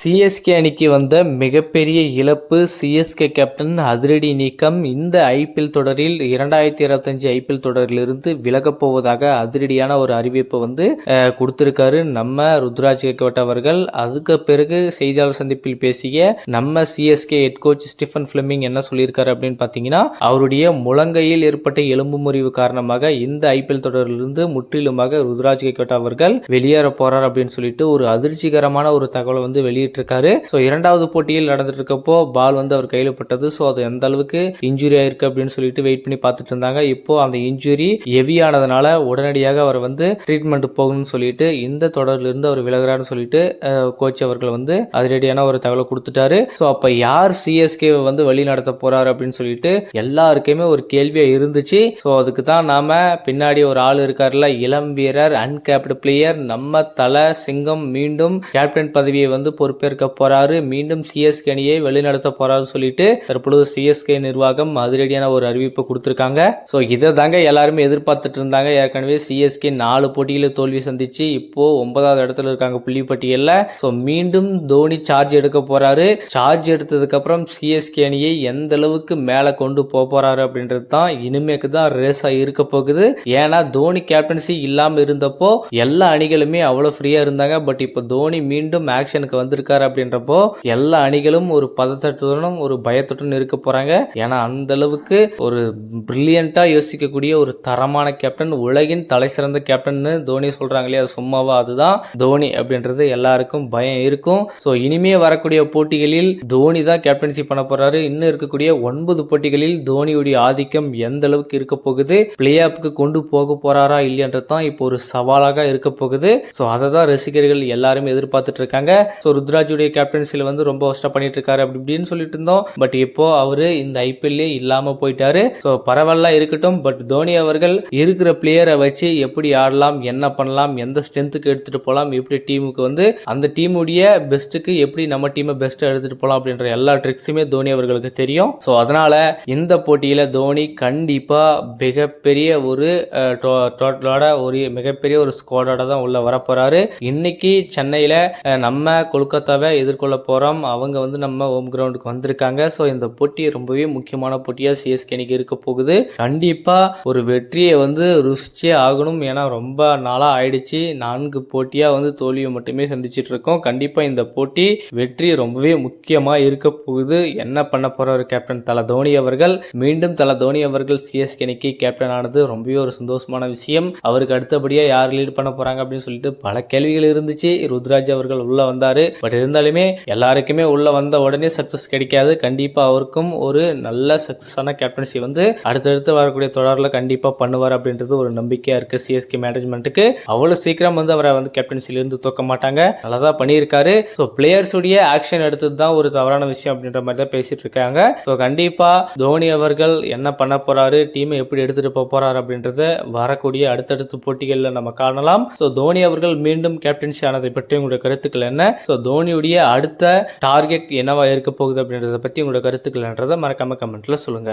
CSK அணிக்கு வந்த மிகப்பெரிய இழப்பு சிஎஸ்கே கேப்டன் அதிரடி நீக்கம். இந்த ஐபிஎல் தொடரில் இரண்டாயிரத்தி இருபத்தஞ்சு ஐபிஎல் தொடரிலிருந்து விலகப் போவதாக அதிரடியான ஒரு அறிவிப்பை வந்து கொடுத்திருக்காரு. நம்ம ருத்ராஜ் கேக்கவட் அவர்கள். அதுக்கு பிறகு செய்தியாளர் சந்திப்பில் பேசிய நம்ம CSK head coach Stephen Fleming என்ன சொல்லியிருக்காரு அப்படின்னு பார்த்தீங்கன்னா அவருடைய முழங்கையில் ஏற்பட்ட எலும்பு முறிவு காரணமாக இந்த ஐபிஎல் தொடரிலிருந்து முற்றிலுமாக ருத்ராஜ் கேக்கவட் அவர்கள் வெளியேற போறார் அப்படின்னு சொல்லிட்டு ஒரு அதிர்ச்சிகரமான ஒரு தகவலை வந்து வெளியிட்டிருக்காரு. ஸோ இரண்டாவது போட்டியில் நடந்துட்டு இருக்கப்போ பால் வந்து அவர் கையில் பட்டது. ஸோ அது எந்த அளவுக்கு இன்ஜுரி ஆயிருக்கு அப்படின்னு சொல்லிட்டு வெயிட் பண்ணி பார்த்துட்டு இருந்தாங்க. இப்போ அந்த இன்ஜுரி ஹெவியானதுனால உடனடியாக அவர் வந்து ட்ரீட்மெண்ட் போகணும்னு சொல்லிட்டு இந்த தொடர்லேருந்து அவர் விலகிறாருன்னு சொல்லிட்டு கோச் அவர்கள் வந்து அதிரடியான ஒரு தகவலை கொடுத்துட்டாரு. ஸோ அப்போ யார் சிஎஸ்கே வந்து வழி நடத்த போறாரு அப்படின்னு சொல்லிட்டு எல்லாருக்குமே ஒரு கேள்வியாக இருந்துச்சு. ஸோ அதுக்கு தான் நாம பின்னாடி ஒரு ஆள் இருக்காருல்ல இளம் வீரர் அன்கேப்டு பிளேயர் நம்ம தலை சிங்கம் மீண்டும் கேப்டன் பதவியை வந்து பொறுப்பேற்க போறாரு. மீண்டும் சிஎஸ்கே அணியை வழிநடத்த போறாருன்னு சொல்லிட்டு தற்பொழுது சிஎஸ்கே நிர்வாகம் அதிரடியான ஒரு அறிவிப்பு கொடுத்திருக்காங்க. ஸோ இதை தாங்க எல்லாருமே எதிர்பார்த்துட்டு இருந்தாங்க. ஏற்கனவே சிஎஸ்கே நாலு போட்டியில் தோல்வி சந்திச்சு இப்போ ஒன்பதாவது இடத்துல இருக்காங்க புள்ளி பட்டியலில் ஸோ மீண்டும் தோனி சார்ஜ் எடுக்க போறாரு. சார்ஜ் எடுத்ததுக்கு அப்புறம் சிஎஸ்கே அணியை எந்த அளவுக்கு மேலே கொண்டு போக போறாரு அப்படின்றது தான் இனிமேக்கு தான் ரேஸா இருக்க போகுது. ஏன்னா தோனி கேப்டன்சி இல்லாம இருந்தப்போ எல்லா அணிகளுமே அவ்வளோ ஃப்ரீயா இருந்தாங்க. பட் இப்போ தோனி மீண்டும் ஆக்ஷனுக்கு இருக்காரு அப்படின்றப்போ எல்லா அணிகளும் ஒரு பதத்தட்டுடனும் ஒரு பயத்துடன் இருக்க போறாங்க. ஏன்னா அந்த அளவுக்கு ஒரு பிரில்லியண்டா யோசிக்கக்கூடிய ஒரு தரமான கேப்டன் உலகின் தலை சிறந்த கேப்டன்னு தோனி சொல்றாங்க இல்லையா? அது சும்மாவா அதுதான். தோனி அப்படின்றது எல்லாருக்கும் பயம் இருக்கும். ஸோ இனிமே வரக்கூடிய போட்டிகளில் தோனி தான் கேப்டன்சி பண்ண போறாரு. இன்னும் இருக்கக்கூடிய ஒன்பது போட்டிகளில் தோனியுடைய ஆதிக்கம் எந்த அளவுக்கு இருக்க போகுது? பிளே ஆப்புக்கு கொண்டு போக போறாரா இல்லையன்றது தான் இப்போ ஒரு சவாலாக இருக்க போகுது. ஸோ அதை தான் ரசிகர்கள் எல்லாருமே எதிர்பார்த்துட்டு இருக்காங்க. ஸோ யுவராஜுடைய கேப்டன்சியில் வந்து ரொம்ப ஒஸ்ட்டாக பண்ணிட்டு இருக்காரு அப்படி இப்படின்னு சொல்லிட்டு இருந்தோம். பட் இப்போ அவர் இந்த ஐபிஎல்லே இல்லாமல் போயிட்டாரு. ஸோ பரவாயில்ல இருக்கட்டும். பட் தோனி அவர்கள் இருக்கிற பிளேயரை வச்சு எப்படி ஆடலாம் என்ன பண்ணலாம் எந்த ஸ்ட்ரென்த்துக்கு எடுத்துகிட்டு போகலாம் எப்படி டீமுக்கு வந்து அந்த டீமுடைய பெஸ்ட்டுக்கு எப்படி நம்ம டீமை பெஸ்ட்டாக எடுத்துகிட்டு போகலாம் அப்படின்ற எல்லா ட்ரிக்ஸுமே தோனி அவர்களுக்கு தெரியும். ஸோ அதனால் இந்த போட்டியில் தோனி கண்டிப்பாக மிகப்பெரிய ஒரு டோ- டோட்டலோட ஒரு மிகப்பெரிய ஒரு ஸ்குவாடோட தான் உள்ள வரப்போகிறாரு இன்னைக்கு சென்னையில் நம்ம கொல்கத்தா கொல்கத்தாவை எதிர்கொள்ள போகிறோம் அவங்க வந்து நம்ம ஹோம் கிரவுண்டுக்கு வந்திருக்காங்க. ஸோ இந்த போட்டி ரொம்பவே முக்கியமான போட்டியாக சிஎஸ்கே அணிக்கு இருக்க போகுது. கண்டிப்பாக ஒரு வெற்றியை வந்து ருசிச்சே ஆகணும். ஏன்னா ரொம்ப நாளாக ஆயிடுச்சு. நான்கு போட்டியாக வந்து தோல்வியை மட்டுமே சந்திச்சுட்டு இருக்கோம். கண்டிப்பாக இந்த போட்டி வெற்றி ரொம்பவே முக்கியமாக இருக்க போகுது. என்ன பண்ண போகிறார் கேப்டன் தல தோனி அவர்கள்? மீண்டும் தல தோனி அவர்கள் சிஎஸ்கே அணிக்கு கேப்டன் ஆனது ரொம்பவே ஒரு சந்தோஷமான விஷயம். அவருக்கு அடுத்தபடியாக யார் லீட் பண்ண போகிறாங்க அப்படின்னு சொல்லிட்டு பல கேள்விகள் இருந்துச்சு. ருத்ராஜ் அவர்கள் உள்ளே வந்தார். பட் இருந்தாலுமே எல்லாருக்குமே உள்ள வந்த உடனே சக்சஸ் கிடைக்காது. கண்டிப்பா அவருக்கும் ஒரு நல்ல சக்சஸான கேப்டன்சி வந்து அடுத்தடுத்து வரக்கூடிய தொடரில் கண்டிப்பா பண்ணுவார் அப்படின்றது ஒரு நம்பிக்கையா இருக்கு சிஎஸ்கே மேனேஜ்மெண்ட்டுக்கு அவ்வளவு சீக்கிரம் வந்து அவரை வந்து கேப்டன்சில இருந்து தூக்க மாட்டாங்க. நல்லா தான் பண்ணியிருக்காரு. ஸோ பிளேயர்ஸுடைய ஆக்ஷன் எடுத்தது தான் ஒரு தவறான விஷயம் அப்படின்ற மாதிரி தான் பேசிட்டு இருக்காங்க. ஸோ கண்டிப்பா தோனி அவர்கள் என்ன பண்ண போறாரு டீமை எப்படி எடுத்துட்டு போக போறாரு அப்படின்றத வரக்கூடிய அடுத்தடுத்த போட்டிகளில் நம்ம காணலாம். ஸோ தோனி அவர்கள் மீண்டும் கேப்டன்சி ஆனதை பற்றி உங்களுடைய கருத்துக்கள் என்ன? ஸோ தோனி கம்பெனியுடைய அடுத்த டார்கெட் என்னவா இருக்க போகுது அப்படின்றத பற்றி உங்களோட கருத்துக்கள் என்றதை மறக்காம கமெண்ட்ல சொல்லுங்க.